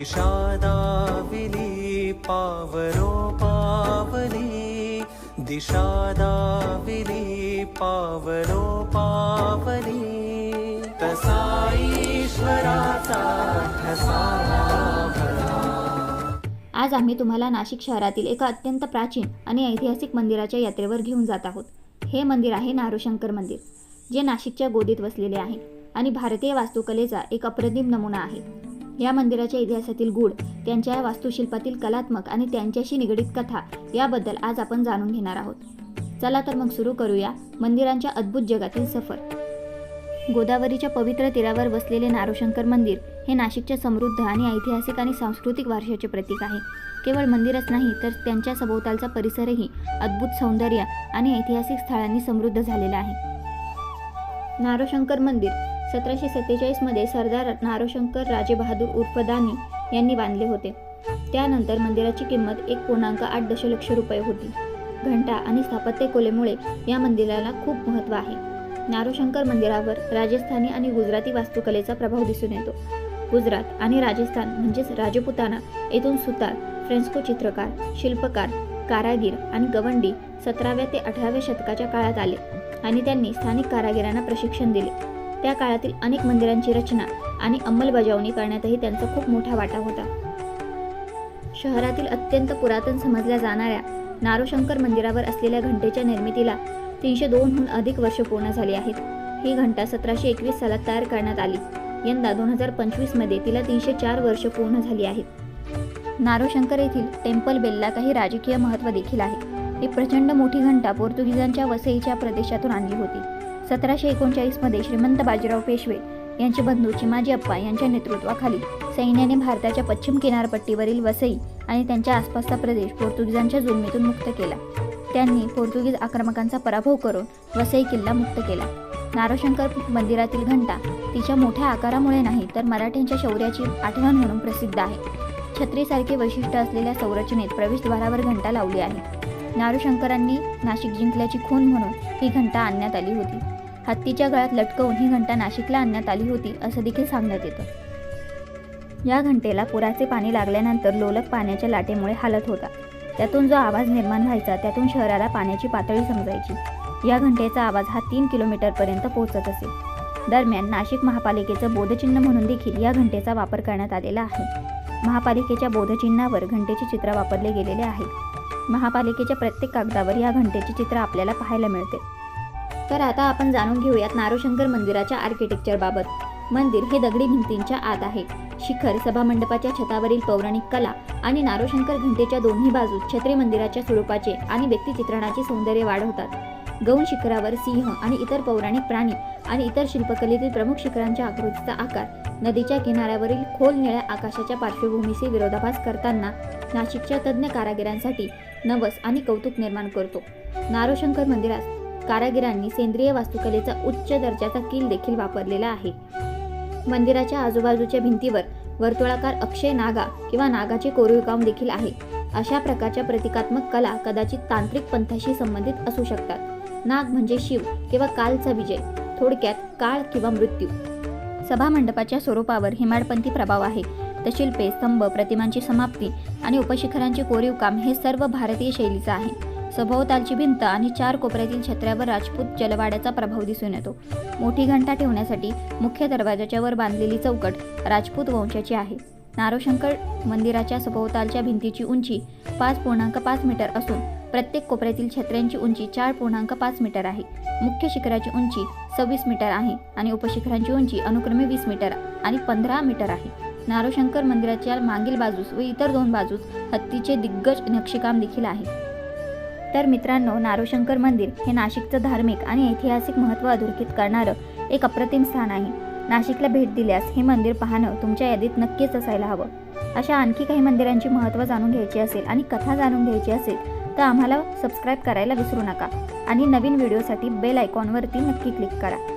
दिशादाविली पावरो पावली। दिशादाविली पावरो पावली। तसा ईश्वराचा आज आम्ही तुम्हाला नाशिक शहरातील एका अत्यंत प्राचीन आणि ऐतिहासिक मंदिराच्या यात्रेवर घेऊन जात आहोत. हे मंदिर आहे नारोशंकर मंदिर जे नाशिकच्या गोदीत वसलेले आहे आणि भारतीय वास्तुकलेचा एक अप्रतिम नमुना आहे. या मंदिराच्या इतिहासातील गूढ त्यांच्या वास्तुशिल्पातील कलात्मक आणि त्यांच्याशी निगडीत कथा याबद्दल आज आपण जाणून घेणार आहोत. चला तर मग सुरू करूया मंदिरांच्या अद्भुत जगातील सफर. गोदावरीच्या पवित्र तीरावर वसलेले नारोशंकर मंदिर हे नाशिकच्या समृद्ध आणि ऐतिहासिक आणि सांस्कृतिक वारशाचे प्रतीक आहे. केवळ मंदिरच नाही तर त्यांच्या सभोवतालचा परिसरही अद्भुत सौंदर्य आणि ऐतिहासिक स्थळांनी समृद्ध झालेला आहे. नारोशंकर मंदिर सतराशे सत्तेचाळीसमध्ये सरदार नारोशंकर राजे बहादूर उर्फ दानी यांनी बांधले होते. त्यानंतर मंदिराची किंमत एक पूर्णांक आठ दशलक्ष रुपये होती. घंटा आणि स्थापत्य कोलेमुळे या मंदिराला खूप महत्त्व आहे. नारोशंकर मंदिरावर राजस्थानी आणि गुजराती वास्तुकलेचा प्रभाव दिसून येतो. गुजरात आणि राजस्थान म्हणजेच राजपुताना येथून सुतार फ्रेंस्को चित्रकार शिल्पकार कारागीर आणि गवंडी सतराव्या ते अठराव्या शतकाच्या काळात आले आणि त्यांनी स्थानिक कारागिरांना प्रशिक्षण दिले. त्या काळातील अनेक मंदिरांची रचना आणि अंमलबजावणी करण्यातही त्यांचा खूप मोठा वाटा होता. शहरातील अत्यंत पुरातन समजल्या जाणाऱ्या नारोशंकर मंदिरावर असलेल्या घंटेच्या निर्मितीला तीनशे दोनहून अधिक वर्ष पूर्ण झाली आहेत. ही घंटा सतराशे एकवीस सालात तयार करण्यात आली. यंदा दोन हजार पंचवीसमध्ये तिला तीनशे चार वर्ष पूर्ण झाली आहेत. नारोशंकर येथील टेम्पल बेलला काही राजकीय महत्त्व देखील आहे. ही प्रचंड मोठी घंटा पोर्तुगीजांच्या वसईच्या प्रदेशातून आणली होती. सतराशे एकोणचाळीसमध्ये श्रीमंत बाजीराव पेशवे यांचे बंधू चिमाजी अप्पा यांच्या नेतृत्वाखाली सैन्याने भारताच्या पश्चिम किनारपट्टीवरील वसई आणि त्यांच्या आसपासचा प्रदेश पोर्तुगीजांच्या जुलमीतून मुक्त केला. त्यांनी पोर्तुगीज आक्रमकांचा पराभव करून वसई किल्ला मुक्त केला. नारोशंकर मंदिरातील घंटा तिच्या मोठ्या आकारामुळे नाही तर मराठ्यांच्या शौर्याची आठवण म्हणून प्रसिद्ध आहे. छत्रीसारखे वैशिष्ट्य असलेल्या संरचनेत प्रवेशद्वारावर घंटा लावली आहे. नारोशंकरांनी नाशिक जिंकल्याची खून म्हणून ही घंटा आणण्यात आली होती. हत्तीच्या गळ्यात लटकवून ही घंटा नाशिकला आणण्यात आली होती असं देखील सांगण्यात येतं. या घंटेला पुराचे पाणी लागल्यानंतर लोलक पाण्याच्या लाटेमुळे हालत होता. त्यातून जो आवाज निर्माण व्हायचा त्यातून शहराला पाण्याची पातळी समजायची. या घंटेचा आवाज हा तीन किलोमीटरपर्यंत पोहोचत असे. दरम्यान नाशिक महापालिकेचं बोधचिन्ह म्हणून देखील या घंटेचा वापर करण्यात आलेला आहे. महापालिकेच्या बोधचिन्हावर घंटेचे चित्र वापरले गेलेले आहे. महापालिकेच्या प्रत्येक कागदावर या घंटेचे चित्र आपल्याला पाहायला मिळते. तर आता आपण जाणून घेऊयात नारोशंकर मंदिराच्या आर्किटेक्चरबाबत मंदिर हे दगडी भिंतींच्या आत आहे. शिखर सभामंडपाच्या छतावरील पौराणिक कला आणि नारोशंकर घंटेच्या दोन्ही बाजू छत्री मंदिराच्या स्वरूपाचे आणि व्यक्तिचित्रणाचे सौंदर्य वाढवतात. गौण शिखरावर सिंह आणि इतर पौराणिक प्राणी आणि इतर शिल्पकलेतील प्रमुख शिखरांच्या आकृतीचा आकार नदीच्या किनाऱ्यावरील खोल निळ्या आकाशाच्या पार्श्वभूमीशी विरोधाभास करताना नाशिकच्या तज्ज्ञ कारागिरांसाठी नवस आणि कौतुक निर्माण करतो. नारोशंकर मंदिरात कारागिरांनी सेंद्रिय वास्तुकलेचा उच्च दर्जाचा किल देखील वापरलेला आहे. मंदिराच्या आजूबाजूच्या भिंतीवर वर्तुळाकार अक्षय नागा किंवा नागाचे कोरीवकाम देखील आहे. अशा प्रकारच्या प्रतिकात्मक कला कदाचित तांत्रिक पंथाशी संबंधित असू शकतात. नाग म्हणजे शिव किंवा कालचा विजय थोडक्यात काळ किंवा मृत्यू. सभामंडपाच्या स्वरूपावर हिमाडपंथी प्रभाव आहे. शिल्पे स्तंभ प्रतिमांची समाप्ती आणि उपशिखरांचे कोरीवकाम हे सर्व भारतीय शैलीचं आहे. सभोवतालची भिंत आणि चार कोपऱ्यातील छत्र्यावर राजपूत जलवाड्याचा प्रभाव दिसून येतो. मोठी घंटा ठेवण्यासाठी मुख्य दरवाजाच्या वर बांधलेली चौकट राजपूत वंशाची आहे. नारोशंकर मंदिराच्या सभोवतालच्या भिंतीची उंची पाच पूर्णांक पाच मीटर असून प्रत्येक कोपऱ्यातील छत्र्यांची उंची चार पूर्णांक पाच मीटर आहे. मुख्य शिखराची उंची सव्वीस मीटर आहे आणि उपशिखरांची उंची अनुक्रमे वीस मीटर आणि पंधरा मीटर आहे. नारोशंकर मंदिराच्या मागील बाजूस व इतर दोन बाजूस हत्तीचे दिग्गज नक्षीकाम देखील आहे. तर मित्रांनो नारोशंकर मंदिर हे नाशिकचं धार्मिक आणि ऐतिहासिक महत्त्व अधोरेखित करणारं एक अप्रतिम स्थान आहे. नाशिकला भेट दिल्यास हे मंदिर पाहणं तुमच्या यादीत नक्कीच असायला हवं. अशा आणखी काही मंदिरांची महत्त्व जाणून घ्यायची असेल आणि कथा जाणून घ्यायची असेल तर आम्हाला सबस्क्राईब करायला विसरू नका. आणि नवीन व्हिडिओसाठी बेल आयकॉनवरती नक्की क्लिक करा.